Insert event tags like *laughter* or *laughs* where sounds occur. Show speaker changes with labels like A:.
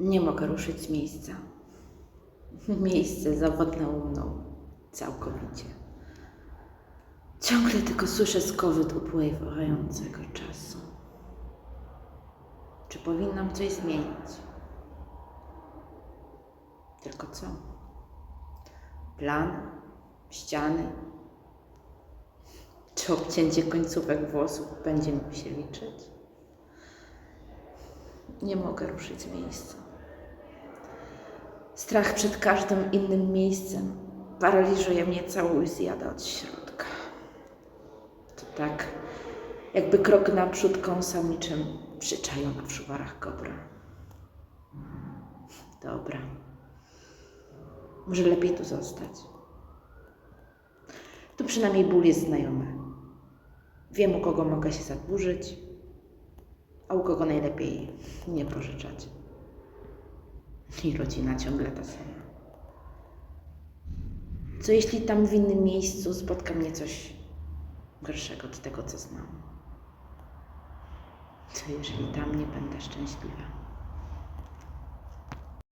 A: Nie mogę ruszyć z miejsca. *laughs* Miejsce zawodnęło mną całkowicie. Ciągle tylko słyszę skowyt upływającego czasu. Czy powinnam coś zmienić? Tylko co? Plan? Ściany? Czy obcięcie końcówek włosów będzie mi się liczyć? Nie mogę ruszyć z miejsca. Strach przed każdym innym miejscem paraliżuje mnie całą i zjada od środka. To tak, jakby krok naprzód kąsał niczym przyczajona w szuwarach kobra. Dobra. Może lepiej tu zostać. Tu przynajmniej ból jest znajomy. Wiem, u kogo mogę się zadłużyć, a u kogo najlepiej nie pożyczać. I rodzina ciągle ta sama. Co jeśli tam w innym miejscu spotka mnie coś gorszego od tego, co znam? Co jeżeli tam nie będę szczęśliwa?